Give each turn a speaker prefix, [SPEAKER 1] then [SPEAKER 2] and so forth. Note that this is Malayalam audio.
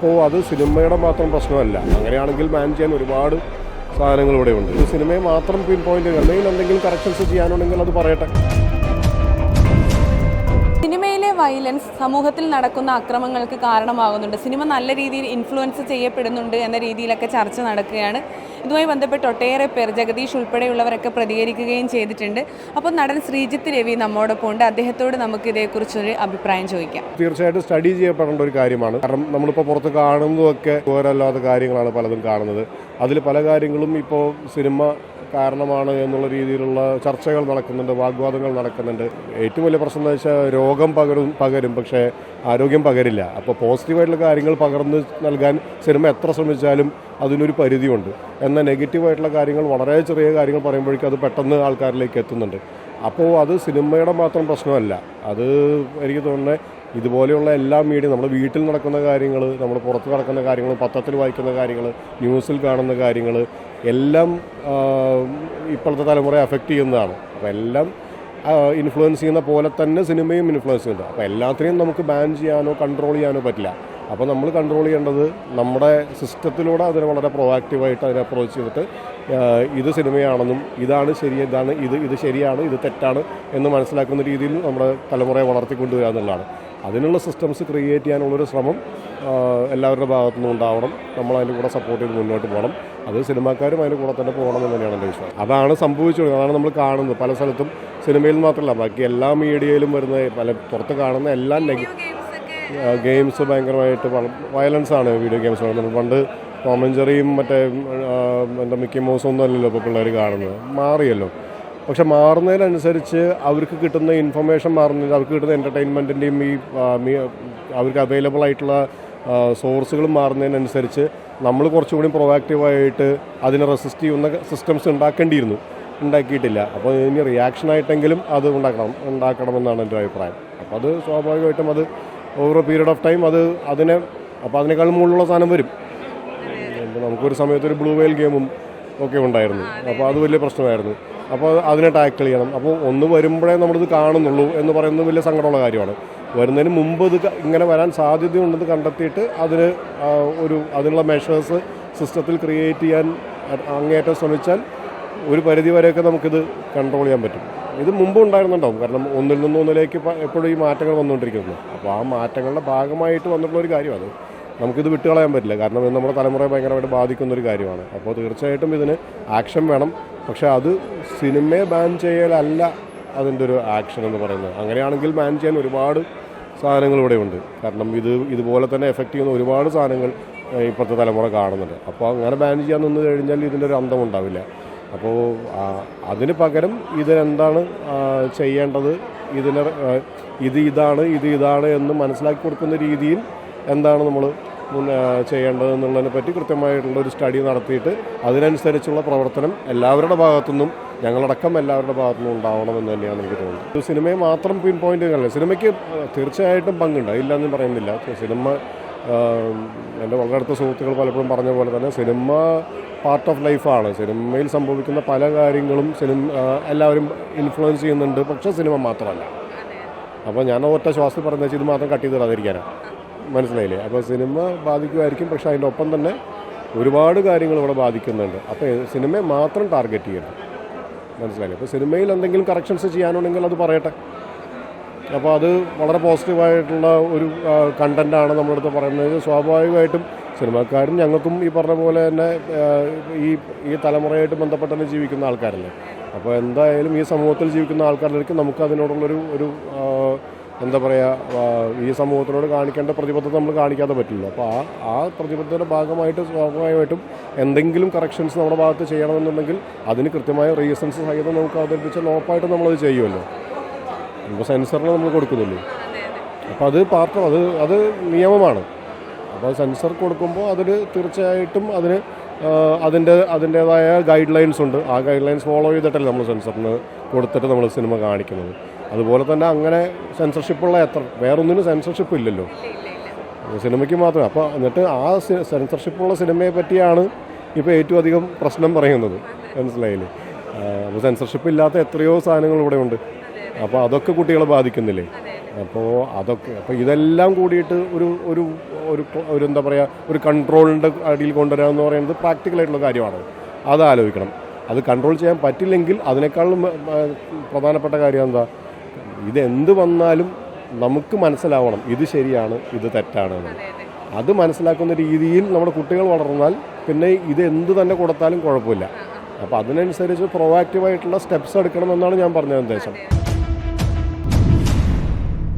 [SPEAKER 1] അപ്പോൾ അത് സിനിമയുടെ മാത്രം പ്രശ്നമല്ല. അങ്ങനെയാണെങ്കിൽ മാൻ ചെയ്യാൻ ഒരുപാട് സാധനങ്ങൾ ഇവിടെ ഉണ്ട് സിനിമയെ മാത്രം പിൻ പോയിന്റ് അല്ലെങ്കിൽ എന്തെങ്കിലും കറക്ഷൻസ് ചെയ്യാനുണ്ടെങ്കിൽ അത് പറയട്ടെ.
[SPEAKER 2] വയലൻസ് സമൂഹത്തിൽ നടക്കുന്ന അക്രമങ്ങൾക്ക് കാരണമാകുന്നുണ്ട്. സിനിമ നല്ല രീതിയിൽ ഇൻഫ്ലുവൻസ് ചെയ്യപ്പെടുന്നുണ്ട് എന്ന രീതിയിലൊക്കെ ചർച്ച നടക്കുകയാണ്. ഇതുമായി ബന്ധപ്പെട്ട് ഒട്ടേറെ പേർ ജഗദീഷ് ഉൾപ്പെടെയുള്ളവരൊക്കെ പ്രതികരിക്കുകയും ചെയ്തിട്ടുണ്ട്. അപ്പോൾ നടൻ ശ്രീജിത്ത് രവി നമ്മോടൊപ്പം ഉണ്ട്. അദ്ദേഹത്തോട് നമുക്ക് ഇതേക്കുറിച്ചൊരു അഭിപ്രായം ചോദിക്കാം.
[SPEAKER 1] തീർച്ചയായിട്ടും സ്റ്റഡി ചെയ്യപ്പെടേണ്ട ഒരു കാര്യമാണ്. കാരണം നമ്മളിപ്പോൾ പുറത്ത് കാണുന്നതൊക്കെ വേറല്ലാത്ത കാര്യങ്ങളാണ് പലതും കാണുന്നത്. അതിൽ പല കാര്യങ്ങളും ഇപ്പോൾ സിനിമ കാരണമാണ് എന്നുള്ള രീതിയിലുള്ള ചർച്ചകൾ നടക്കുന്നുണ്ട് വാഗ്വാദങ്ങൾ നടക്കുന്നുണ്ട്. ഏറ്റവും വലിയ പ്രശ്നം എന്ന് വെച്ചാൽ രോഗം പകരും പകരും പക്ഷേ ആരോഗ്യം പകരില്ല. അപ്പോൾ പോസിറ്റീവായിട്ടുള്ള കാര്യങ്ങൾ പകർന്ന് നൽകാൻ സിനിമ എത്ര ശ്രമിച്ചാലും അതിനൊരു പരിധിയുണ്ട്. എന്നാൽ നെഗറ്റീവായിട്ടുള്ള കാര്യങ്ങൾ വളരെ ചെറിയ കാര്യങ്ങൾ പറയുമ്പോഴേക്കും അത് പെട്ടെന്ന് ആൾക്കാരിലേക്ക് എത്തുന്നുണ്ട്. അപ്പോൾ അത് സിനിമയുടെ മാത്രം പ്രശ്നമല്ല. അത് എനിക്ക് തോന്നുന്നത് ഇതുപോലെയുള്ള എല്ലാ മീഡിയ നമ്മുടെ വീട്ടിൽ നടക്കുന്ന കാര്യങ്ങൾ നമ്മൾ പുറത്ത് നടക്കുന്ന കാര്യങ്ങൾ പത്രത്തിൽ വായിക്കുന്ന കാര്യങ്ങൾ ന്യൂസിൽ കാണുന്ന കാര്യങ്ങൾ എല്ലാം ഇപ്പോഴത്തെ തലമുറയെ അഫക്റ്റ് ചെയ്യുന്നതാണ്. അപ്പോൾ എല്ലാം ഇൻഫ്ലുവൻസ് ചെയ്യുന്ന പോലെ തന്നെ സിനിമയും ഇൻഫ്ലുവൻസ് ചെയ്യുന്നുണ്ട്. അപ്പോൾ എല്ലാത്തിനെയും നമുക്ക് ബാൻ ചെയ്യാനോ കൺട്രോൾ ചെയ്യാനോ പറ്റില്ല. അപ്പോൾ നമ്മൾ കൺട്രോൾ ചെയ്യേണ്ടത് നമ്മുടെ സിസ്റ്റത്തിലൂടെ അതിനെ വളരെ പ്രൊവാക്റ്റീവായിട്ട് അതിനെ അപ്രോച്ച് ചെയ്തിട്ട് ഇത് സിനിമയാണെന്നും ഇതാണ് ശരി ഇതാണ് ഇത് ഇത് ശരിയാണ് ഇത് തെറ്റാണ് എന്ന് മനസ്സിലാക്കുന്ന രീതിയിൽ നമ്മുടെ തലമുറയെ വളർത്തിക്കൊണ്ടുവരിക എന്നുള്ളതാണ്. അതിനുള്ള സിസ്റ്റംസ് ക്രിയേറ്റ് ചെയ്യാനുള്ളൊരു ശ്രമം എല്ലാവരുടെ ഭാഗത്തു നിന്നും ഉണ്ടാവണം. നമ്മൾ അതിന്റെ കൂടെ സപ്പോർട്ട് ചെയ്ത് മുന്നോട്ട് പോകണം. അത് സിനിമാക്കാരും അതിന്റെ കൂടെ തന്നെ പോകണം എന്ന് തന്നെയാണ് എന്റെ വിശ്വാസം. അതാണ് സംഭവിച്ചത്. അതാണ് നമ്മൾ കാണുന്നത്. പല സ്ഥലത്തും സിനിമയിൽ മാത്രമല്ല ബാക്കി എല്ലാ മീഡിയയിലും വരുന്ന പല പുറത്ത് കാണുന്ന എല്ലാ നെഗ ഗെയിംസ് ഭയങ്കരമായിട്ട് വയലൻസ് ആണ് വീഡിയോ ഗെയിംസ് പറയുന്നത് പണ്ട് ടോമൻ ജെറിയും മറ്റേ എന്താ മിക്കി മൗസും ഒന്നും അല്ലല്ലോ ഇപ്പോൾ പിള്ളേർ കാണുന്നത്. മാറിയല്ലോ. പക്ഷെ മാറുന്നതിനനുസരിച്ച് അവർക്ക് കിട്ടുന്ന ഇൻഫർമേഷൻ മാറുന്നതിൽ അവർക്ക് കിട്ടുന്ന എന്റർടൈൻമെന്റിന്റെയും ഈ അവർക്ക് അവൈലബിൾ ആയിട്ടുള്ള സോഴ്സുകളും മാറുന്നതിനനുസരിച്ച് നമ്മൾ കുറച്ചുകൂടി പ്രൊവാക്റ്റീവായിട്ട് അതിനെ റെസിസ്റ്റ് ചെയ്യുന്ന സിസ്റ്റംസ് ഉണ്ടാക്കേണ്ടിയിരുന്നു. ഉണ്ടാക്കിയിട്ടില്ല. അപ്പോൾ ഇനി റിയാക്ഷൻ ആയിട്ടെങ്കിലും അത് ഉണ്ടാക്കണം ഉണ്ടാക്കണമെന്നാണ് എന്റെ അഭിപ്രായം. അപ്പോൾ അത് സ്വാഭാവികമായിട്ടും അത് over a period of time അത് അതിനെ അപ്പോൾ അതിനേക്കാൾ മുകളിലുള്ള സാധനം വരും. നമുക്കൊരു സമയത്ത് ഒരു ബ്ലൂ വെയിൽ ഗെയിമും ഒക്കെ ഉണ്ടായിരുന്നു. അപ്പോൾ അത് വലിയ പ്രശ്നമായിരുന്നു. അപ്പോൾ അതിനെ ടാക്കിൾ ചെയ്യണം. അപ്പോൾ ഒന്ന് വരുമ്പോഴേ നമ്മളിത് കാണുന്നുള്ളൂ എന്ന് പറയുന്നത് വലിയ സങ്കടമുള്ള കാര്യമാണ്. വരുന്നതിന് മുമ്പ് ഇത് ഇങ്ങനെ വരാൻ സാധ്യതയുണ്ടെന്ന് കണ്ടെത്തിയിട്ട് അതിന് ഒരു അതിനുള്ള മെഷേഴ്സ് സിസ്റ്റത്തിൽ ക്രിയേറ്റ് ചെയ്യാൻ അങ്ങേയറ്റം ശ്രമിച്ചാൽ ഒരു പരിധി വരെയൊക്കെ നമുക്കിത് കൺട്രോൾ ചെയ്യാൻ പറ്റും. ഇത് മുമ്പ് ഉണ്ടായിരുന്നുണ്ടാവും. കാരണം ഒന്നിൽ നിന്ന് ഒന്നിലേക്ക് എപ്പോഴും ഈ മാറ്റങ്ങൾ വന്നുകൊണ്ടിരിക്കുന്നു. അപ്പോൾ ആ മാറ്റങ്ങളുടെ ഭാഗമായിട്ട് വന്നിട്ടുള്ള ഒരു കാര്യമാണ്. നമുക്കിത് വിട്ടുകളയാൻ പറ്റില്ല. കാരണം ഇത് നമ്മുടെ തലമുറയെ ഭയങ്കരമായിട്ട് ബാധിക്കുന്ന ഒരു കാര്യമാണ്. അപ്പോൾ തീർച്ചയായിട്ടും ഇതിന് ആക്ഷൻ വേണം. പക്ഷേ അത് സിനിമയെ ബാൻ ചെയ്യലല്ല അതിന്റെ ഒരു ആക്ഷൻ എന്ന് പറയുന്നത്. അങ്ങനെയാണെങ്കിൽ ബാൻ ചെയ്യാൻ ഒരുപാട് സാധനങ്ങൾ ഇവിടെ ഉണ്ട്. കാരണം ഇത് ഇതുപോലെ തന്നെ എഫക്റ്റ് ചെയ്യുന്ന ഒരുപാട് സാധനങ്ങൾ ഇപ്പോഴത്തെ തലമുറ കാണുന്നുണ്ട്. അപ്പോൾ അങ്ങനെ ബാൻ ചെയ്യാൻ നിന്ന് കഴിഞ്ഞാൽ ഇതിന്റെ ഒരു അന്തം ഉണ്ടാവില്ല. അപ്പോൾ അതിന് പകരം ഇതിനെന്താണ് ചെയ്യേണ്ടത്? ഇതിന് ഇത് ഇതാണ് ഇത് ഇതാണ് എന്ന് മനസ്സിലാക്കി കൊടുക്കുന്ന രീതിയിൽ എന്താണ് നമ്മൾ ചെയ്യേണ്ടത് എന്നുള്ളതിനെ പറ്റി കൃത്യമായിട്ടുള്ള ഒരു സ്റ്റഡി നടത്തിയിട്ട് അതിനനുസരിച്ചുള്ള പ്രവർത്തനം എല്ലാവരുടെ ഭാഗത്തുനിന്നും ഞങ്ങളടക്കം എല്ലാവരുടെ ഭാഗത്തുനിന്നും ഉണ്ടാവണമെന്ന് തന്നെയാണ് എനിക്ക് തോന്നുന്നത്. സിനിമയെ മാത്രം പിൻ പോയിന്റ് ചെയ്യുന്നില്ല സിനിമയ്ക്ക് തീർച്ചയായിട്ടും പങ്കുണ്ട്. ഇല്ലെന്ന് പറയുന്നില്ല. സിനിമ എന്റെ വളരെ അടുത്ത സുഹൃത്തുക്കൾ പലപ്പോഴും പറഞ്ഞ പോലെ തന്നെ സിനിമ പാർട്ട് ഓഫ് ലൈഫാണ് സിനിമയിൽ സംഭവിക്കുന്ന പല കാര്യങ്ങളും സിനിമ എല്ലാവരും ഇൻഫ്ലുവൻസ് ചെയ്യുന്നുണ്ട്. പക്ഷേ സിനിമ മാത്രമല്ല. അപ്പോൾ ഞാൻ ഒറ്റ ശ്വാസത്തിൽ പറഞ്ഞാൽ ഇത് മാത്രം കട്ട് ചെയ്ത് തരാതിരിക്കാനാണ് മനസ്സിലായില്ലേ? അപ്പോൾ സിനിമ ബാധിക്കുമായിരിക്കും പക്ഷേ അതിന്റെ ഒപ്പം തന്നെ ഒരുപാട് കാര്യങ്ങൾ ഇവിടെ ബാധിക്കുന്നുണ്ട്. അപ്പോൾ സിനിമയെ മാത്രം ടാർഗറ്റ് ചെയ്യണം മനസ്സിലായില്ലേ? അപ്പോൾ സിനിമയിൽ എന്തെങ്കിലും കറക്ഷൻസ് ചെയ്യാനുണ്ടെങ്കിൽ അത് പറയട്ടെ. അപ്പോൾ അത് വളരെ പോസിറ്റീവായിട്ടുള്ള ഒരു കണ്ടന്റാണ് നമ്മളടുത്ത് പറയുന്നത്. സ്വാഭാവികമായിട്ടും സിനിമാക്കാരും ഞങ്ങൾക്കും ഈ പറഞ്ഞ പോലെ തന്നെ ഈ ഈ തലമുറയായിട്ട് ബന്ധപ്പെട്ടെന്ന് ജീവിക്കുന്ന ആൾക്കാരല്ലേ? അപ്പോൾ എന്തായാലും ഈ സമൂഹത്തിൽ ജീവിക്കുന്ന ആൾക്കാരിലേക്ക് നമുക്ക് അതിനോടുള്ളൊരു ഒരു എന്താ പറയുക ഈ സമൂഹത്തിനോട് കാണിക്കേണ്ട പ്രതിബദ്ധത നമ്മൾ കാണിക്കാതെ പറ്റില്ല. അപ്പോൾ ആ ആ പ്രതിബദ്ധതയുടെ ഭാഗമായിട്ട് സ്വാഭാവികമായിട്ടും എന്തെങ്കിലും കറക്ഷൻസ് നമ്മുടെ ഭാഗത്ത് ചെയ്യണമെന്നുണ്ടെങ്കിൽ അതിന് കൃത്യമായ റീസൺസ് സഹിതം നമുക്ക് അവതരിപ്പിച്ചാൽ ഉറപ്പായിട്ടും നമ്മളത് ചെയ്യുമല്ലോ. ഇപ്പോൾ സെൻസറിന് നമ്മൾ കൊടുക്കുന്നില്ലേ? അപ്പോൾ അത് പാർട്ട് അത് അത് നിയമമാണ്. അപ്പോൾ സെൻസർ കൊടുക്കുമ്പോൾ അതിന് തീർച്ചയായിട്ടും അതിന് അതിന്റെ അതിന്റേതായ ഗൈഡ് ലൈൻസ് ഉണ്ട്. ആ ഗൈഡ് ലൈൻസ് ഫോളോ ചെയ്തിട്ടല്ലേ നമ്മൾ സെൻസറിന് കൊടുത്തിട്ട് നമ്മൾ സിനിമ കാണിക്കുന്നത്. അതുപോലെ തന്നെ അങ്ങനെ സെൻസർഷിപ്പുള്ള എത്ര വേറൊന്നിനും സെൻസർഷിപ്പ് ഇല്ലല്ലോ. സിനിമയ്ക്ക് മാത്രമേ അപ്പോൾ എന്നിട്ട് ആ സെൻസർഷിപ്പുള്ള സിനിമയെ പറ്റിയാണ് ഇപ്പോൾ ഏറ്റവും അധികം പ്രശ്നം പറയുന്നത്. മനസ്സിലായില്ലേ? അപ്പോൾ സെൻസർഷിപ്പ് ഇല്ലാത്ത എത്രയോ സാധനങ്ങൾ ഇവിടെ ഉണ്ട്. അപ്പോൾ അതൊക്കെ കുട്ടികളെ ബാധിക്കുന്നില്ലേ? അപ്പോൾ അതൊക്കെ അപ്പോൾ ഇതെല്ലാം കൂടിയിട്ട് ഒരു ഒരു ഒരു ഒരു എന്താ പറയുക ഒരു കൺട്രോളിന്റെ അടിയിൽ കൊണ്ടുവരാമെന്ന് പറയുന്നത് പ്രാക്ടിക്കലായിട്ടുള്ള കാര്യമാണ്. അത് ആലോചിക്കണം. അത് കൺട്രോൾ ചെയ്യാൻ പറ്റില്ലെങ്കിൽ അതിനേക്കാളും പ്രധാനപ്പെട്ട കാര്യം എന്താ? ഇതെന്ത് വന്നാലും നമുക്ക് മനസ്സിലാവണം ഇത് ശരിയാണ് ഇത് തെറ്റാണ് അത് മനസ്സിലാക്കുന്ന രീതിയിൽ നമ്മുടെ കുട്ടികൾ വളർന്നാൽ പിന്നെ ഇത് എന്ത് തന്നെ കൊടുത്താലും കുഴപ്പമില്ല. അപ്പോൾ അതിനനുസരിച്ച് പ്രൊവാക്റ്റീവായിട്ടുള്ള സ്റ്റെപ്സ് എടുക്കണമെന്നാണ് ഞാൻ പറഞ്ഞ ഉദ്ദേശം.